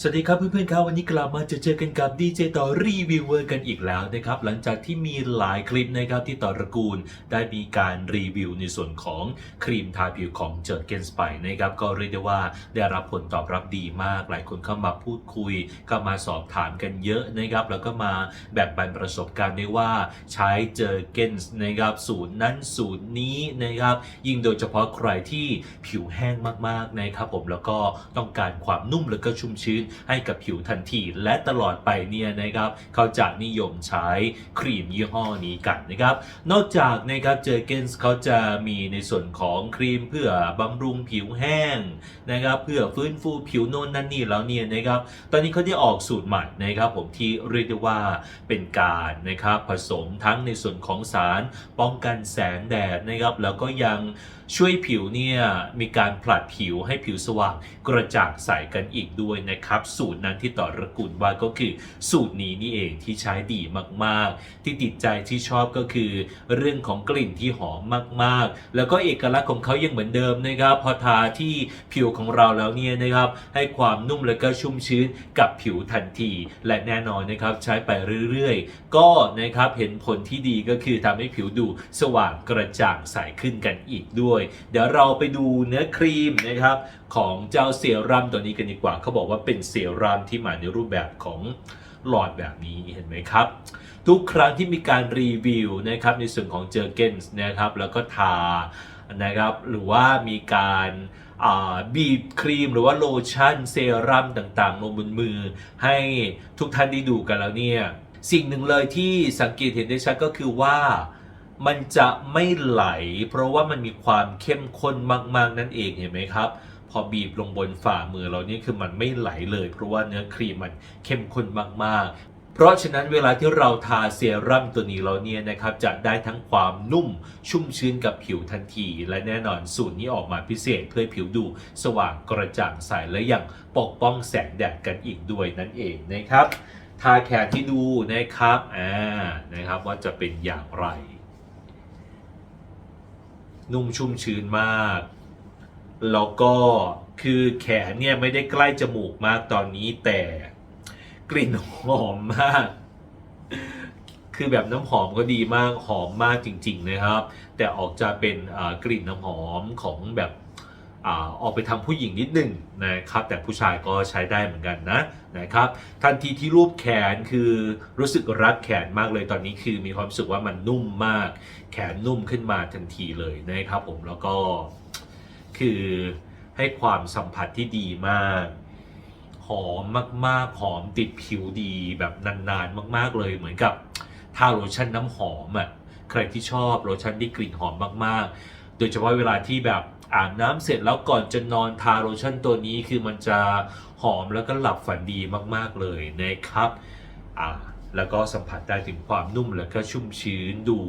สวัสดีครับเพื่อนๆครับวันนี้กลับมาเจอเจอกันกับดีเจต่อรีวิวเวอร์กันอีกแล้วนะครับหลังจากที่มีหลายคลิปนะครับที่ต่อระกูลได้มีการรีวิวในส่วนของครีมทาผิวของเจอร์เกนสไปนะครับก็เรียกได้ว่าได้รับผลตอบรับดีมาก หลายคนเข้ามาพูดคุยเข้ามาสอบถามกันเยอะนะครับแล้วก็มาแบ่งปันประสบการณ์ได้ว่าใช้เจอร์เกนส์นะครับสูตรนั้นสูตรนี้นะครับยิ่งโดยเฉพาะใครที่ผิวแห้งมากๆนะครับผมแล้วก็ต้องการความนุ่มแล้วก็ชุ่มชื้นให้กับผิวทันทีและตลอดไปเนี่ยนะครับเขาจะนิยมใช้ครีมยี่ห้อนี้กันนะครับ นอกจากนะครับเจอเกนส์เขาจะมีในส่วนของครีมเพื่อบำรุงผิวแห้งนะครับเพื่อฟื้นฟูผิวโน่นนั่นนี่แล้วเนี่ยนะครับตอนนี้เขาได้ออกสูตรใหม่นะครับผมที่เรียกได้ว่าเป็นการนะครับผสมทั้งในส่วนของสารป้องกันแสงแดดนะครับแล้วก็ยังช่วยผิวเนี่ยมีการผลัดผิวให้ผิวสว่างกระจ่างใสกันอีกด้วยนะครับสูตรนั้นที่ต่อระกูลว่าก็คือสูตรนี้นี่เองที่ใช้ดีมากๆ ที่ติดใจที่ชอบก็คือ เรื่องของกลิ่นที่หอมมากๆ แล้วก็เอกลักษณ์ของเขายังเหมือนเดิมนะครับพอทาที่ผิวของเราแล้วเนี่ยนะครับให้ความนุ่มและก็ชุ่มชื้นกับผิวทันที และแน่นอนนะครับใช้ไปเรื่อยๆ ก็นะครับเห็นผลที่ดีก็คือทำให้ผิวดูสว่างกระจ่างใสขึ้นกันอีกด้วย เดี๋ยวเราไปดูเนื้อครีมนะครับของเจ้าเซรั่มตัวนี้กันดีกว่าเขาบอกว่าเป็นเซรั่มที่มาในรูปแบบของหลอดแบบนี้เห็นไหมครับ ทุกครั้งที่มีการรีวิวนะครับในส่วนของเจอเกนส์นะครับแล้วก็ทานะครับหรือว่ามีการบีบครีมหรือว่าโลชั่นเซรั่มต่างๆลงบนมือ ให้ทุกท่านได้ดูกันแล้วเนี่ยสิ่งหนึ่งเลยที่สังเกตเห็นได้ชัดก็คือว่ามันจะไม่ไหล เพราะว่ามันมีความเข้มข้นมาก ๆ นั่นเองเห็นไหมครับ พอบีบลงบนฝ่ามือเรานี่คือมันไม่ไหลเลย เพราะว่าเนื้อครีมมันเข้มข้นมากๆ เพราะฉะนั้นเวลาที่เราทาเซรั่มตัวนี้เราเนี่ยนะครับจะได้ทั้งความนุ่มชุ่มชื้นกับผิวทันที และแน่นอนสูตรนี้ออกมาพิเศษเพื่อผิวดูสว่างกระจ่างใสและยังปกป้องแสงแดดกันอีกด้วยนั่นเองนะครับ ทาแขนที่ดูนะครับอ่านะครับว่าจะเป็นอย่างไร นุ่มชุ่มชื้นมาก แล้วก็คือแขนเนี่ยไม่ได้ใกล้จมูกมากตอนนี้แต่กลิ่นหอมมาก คือแบบน้ำหอมก็ดีมากหอมมากจริง ๆ นะครับ แต่ออกจะเป็นกลิ่นน้ำหอมของแบบออกไปทาผู้หญิงนิดหนึ่งนะครับ แต่ผู้ชายก็ใช้ได้เหมือนกันนะนะครับ ทันทีที่รูปแขนคือรู้สึกรักแขนมากเลยตอนนี้คือมีความรู้สึกว่ามันนุ่มมาก แขนนุ่มขึ้นมาทันทีเลยนะครับผมแล้วก็ คือให้ความสัมผัสที่ดีมาก หอมมากๆ หอมติดผิวดีแบบนานๆ มากๆเลยเหมือนกับทาโลชั่นน้ำหอมอะใครที่ชอบโลชั่นที่กลิ่นหอมมากๆ โดยเฉพาะเวลาที่แบบอาบน้ำเสร็จแล้วก่อนจะนอนทาโลชั่นตัวนี้คือมันจะหอมแล้วก็หลับฝันดีมากๆเลยนะครับอ่าแล้วก็สัมผัสได้ถึงความนุ่มแล้วก็ชุ่มชื้นดู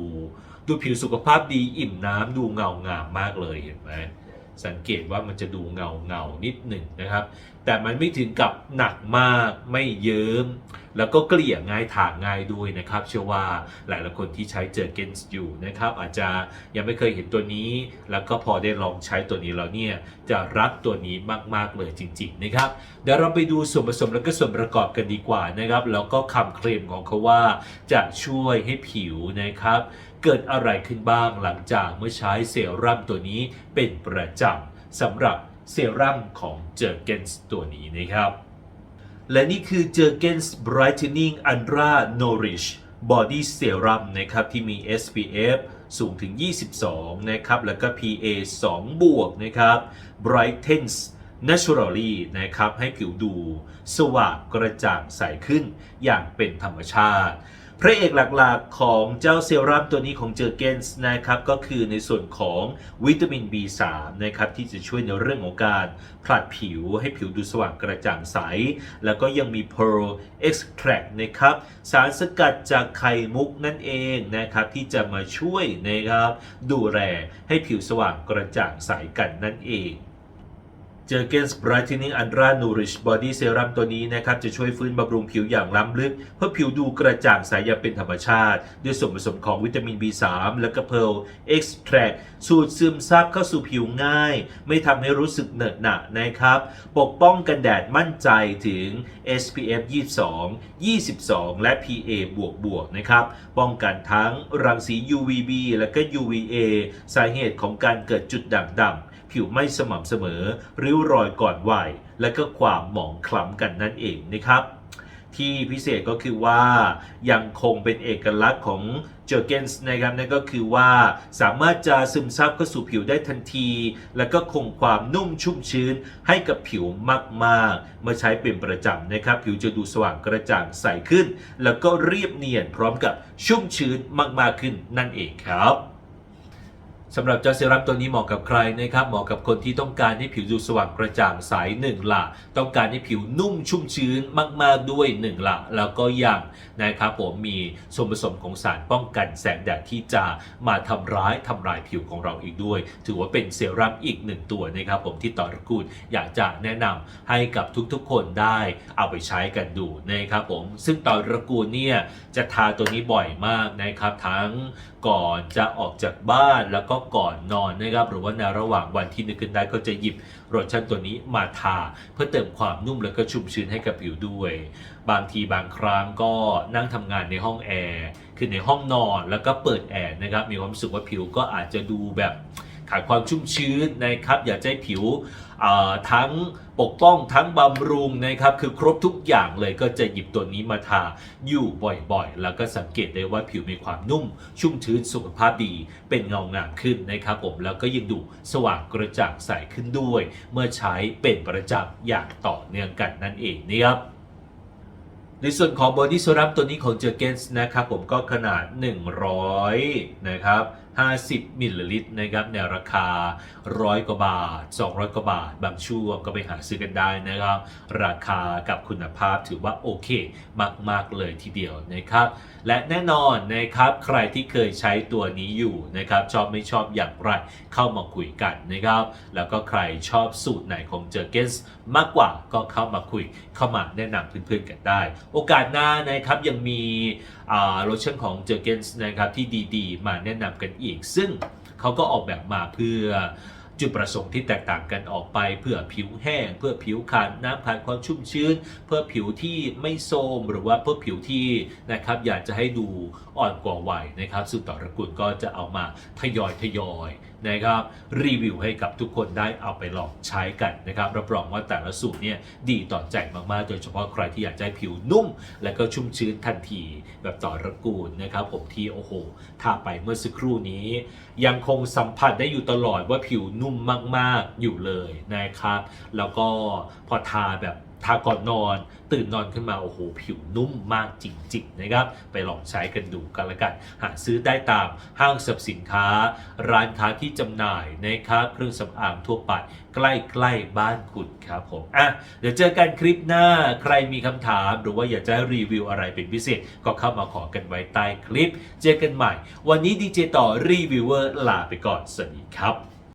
ดูผิวสุขภาพดีอิ่มน้ำดูเงางามมากเลยเห็นไหม สังเกตว่ามันจะดูเงาเงานิดหนึ่งนะครับ แต่มันไม่ถึงกับหนักมากไม่เยิ้ม แล้วก็เกลี่ยง่ายถางง่ายด้วยนะครับ เชื่อว่าหลายๆคนที่ใช้เจอเกนส์อยู่นะครับ อาจจะยังไม่เคยเห็นตัวนี้ แล้วก็พอได้ลองใช้ตัวนี้แล้วเนี่ยจะรักตัวนี้มาก ๆ เลยจริง ๆ นะครับ เดี๋ยวเราไปดูส่วนผสมแล้วก็ส่วนประกอบกันดีกว่านะครับ แล้วก็คำเคลมของเขาว่าจะช่วยให้ผิวนะครับ เกิดอะไรขึ้นบ้างหลังจากเมื่อใช้เซรั่มตัวนี้เป็นประจำสำหรับเซรั่มของเจอเกนส์ตัวนี้นะครับ และนี่คือ Jergens Brightening Ultra Nourish Body Serum นะครับ ที่มี SPF สูงถึง 22 นะครับ แล้วก็ PA 2 บวกนะครับ Brightens Naturally นะครับ ให้ผิวดูสว่างกระจ่างใสขึ้นอย่างเป็นธรรมชาติ พระเอกหลักๆของเจ้าเซรั่มตัวนี้ของเจอเกนส์นะครับก็คือในส่วนของวิตามิน B3 นะครับที่จะช่วยในเรื่องของการผลัดผิวให้ผิวดูสว่างกระจ่างใส แล้วก็ยังมี Pearl Extract นะครับสารสกัดจากไข่มุกนั่นเองนะครับที่จะมาช่วยนะครับดูแลให้ผิวสว่างกระจ่างใสกันนั่นเอง เจอเกนส์ Brightening Ultra Nourish Body Serum ตัวนี้นะครับ จะช่วยฟื้นบำรุงผิวอย่างล้ำลึก เพื่อผิวดูกระจ่างใสอย่างเป็นธรรมชาติ ด้วยส่วนผสมของวิตามิน B3 และก็ Pearl Extract สูตรซึมซับเข้าสู่ผิวง่าย ไม่ทำให้รู้สึกเหนอะหนะนะครับ ปกป้องกันแดดมั่นใจถึง SPF 22 22 และ PA บวกบวกนะครับ ป้องกันทั้งรังสี UVB และก็ UVA สาเหตุของการเกิดจุดด่างดำ ผิวไม่สม่ำเสมอ ริ้วรอยก่อนวัย และก็ความหมองคล้ำกันนั่นเองนะครับ ที่พิเศษก็คือว่ายังคงเป็นเอกลักษณ์ของเจอเกนส์นะครับนั่นก็คือว่าสามารถจะซึมซับเข้าสู่ผิวได้ทันที แล้วก็คงความนุ่มชุ่มชื้นให้กับผิวมากๆเมื่อใช้เป็นประจำนะครับ ผิวจะดูสว่างกระจ่างใสขึ้น แล้วก็เรียบเนียนพร้อมกับชุ่มชื้นมากๆขึ้นนั่นเองครับ สำหรับเจ้าเซรั่มตัวนี้เหมาะกับใครนะครับ เหมาะกับคนที่ต้องการให้ผิวดูสว่างกระจ่างใสหนึ่งละต้องการให้ผิวนุ่มชุ่มชื้นมาก ๆ ด้วยหนึ่งละแล้วก็ยังนะครับผมมีส่วนผสมของสารป้องกันแสงแดดที่จะมาทำร้ายทำลายผิวของเราอีกด้วย ถือว่าเป็นเซรั่มอีกหนึ่งตัวนะครับผมที่ต่อระกูลอยากจะแนะนำให้กับทุกๆ คนได้เอาไปใช้กันดูนะครับผมซึ่งต่อระกูลเนี่ยจะทาตัวนี้บ่อยมากนะครับทั้งก่อนจะออกจากบ้านแล้วก็ก่อนนอนนะครับหรือว่าในระหว่างวันที่นึกขึ้นได้ก็จะหยิบโลชั่นตัวนี้มาทา เพื่อเติมความนุ่มและก็ชุ่มชื้นให้กับผิวด้วย บางทีบางครั้งก็นั่งทำงานในห้องแอร์คือในห้องนอนแล้วก็เปิดแอร์นะครับมีความรู้สึกว่าผิวก็อาจจะดูแบบ ขาดความชุ่มชื้นนะครับ อยากจะให้ผิวทั้งปกป้องทั้งบำรุงนะครับ คือครบทุกอย่างเลยก็จะหยิบตัวนี้มาทาอยู่บ่อยๆ แล้วก็สังเกตได้ว่าผิวมีความนุ่ม ชุ่มชื้นสุขภาพดี เป็นเงางามขึ้นนะครับผมแล้วก็ยังดูสว่างกระจ่างใสขึ้นด้วย เมื่อใช้เป็นประจำอย่างต่อเนื่องกันนั่นเองนะครับในส่วนของบอดี้ e ซ u ัมตัวนี้ของเจอเกนส์นะครับผมก็ขนาด 100 นะครับ 50 มิลลิลิตรนะครับในราคา 100 กว่าบาท 200 กว่าบาท บางช่วงก็ไปหาซื้อกันได้นะครับ ราคากับคุณภาพถือว่าโอเค มาก ๆ เลยทีเดียวนะครับ และแน่นอนนะครับใครที่เคยใช้ตัวนี้อยู่นะครับชอบไม่ชอบอย่างไรเข้ามาคุยกันนะครับ แล้วก็ใครชอบสูตรไหนของเจอเกนส์มากกว่าก็เข้ามาคุยเข้ามาแนะนำเพื่อนๆกันได้ โอกาสหน้านะครับยังมีอ่าโลชั่นของเจอเกนส์นะครับที่ดีๆ มาแนะนำกันอีกซึ่งเขาก็ออกแบบมาเพื่อ จุดประสงค์ที่แตกต่างกันออกไป เพื่อผิวแห้ง เพื่อผิวขาดน้ำขาดความชุ่มชื้น เพื่อผิวที่ไม่โทรมหรือว่าเพื่อผิวที่นะครับอยากจะให้ดูอ่อนกว่าวัยนะครับซึ่งต่อระกูลก็จะเอามาทยอยทยอยนะครับรีวิวให้กับทุกคนได้เอาไปลองใช้กันนะครับรับรองว่าแต่ละสูตรเนี่ยดีต่อใจมากๆ โดยเฉพาะใครที่อยากจะให้ผิวนุ่ม และก็ชุ่มชื้นทันที แบบต่อระกูลนะครับผมที่โอ้โหทาไปเมื่อสักครู่นี้ ยังคงสัมผัสได้อยู่ตลอดว่าผิวนุ่มมากๆอยู่เลยนะครับ แล้วก็พอทาแบบทาก่อนนอน ตื่นนอนขึ้นมา โอ้โห ผิวนุ่มมากจริง ๆ นะครับ ไปลองใช้กันดูกันละกัน หาซื้อได้ตามห้างสรรพสินค้า ร้านค้าที่จำหน่ายนะครับเครื่องสำอางทั่วไป ใกล้ ๆ บ้านคุณครับผม อะ เดี๋ยวเจอกันคลิปหน้าใครมีคำถาม หรือว่าอยากจะรีวิวอะไรเป็นพิเศษ ก็เข้ามาขอกันไว้ใต้คลิป เจอกันใหม่ วันนี้ดีเจต่อรีวิวเวอร์ลาไปก่อนสวัสดีครับ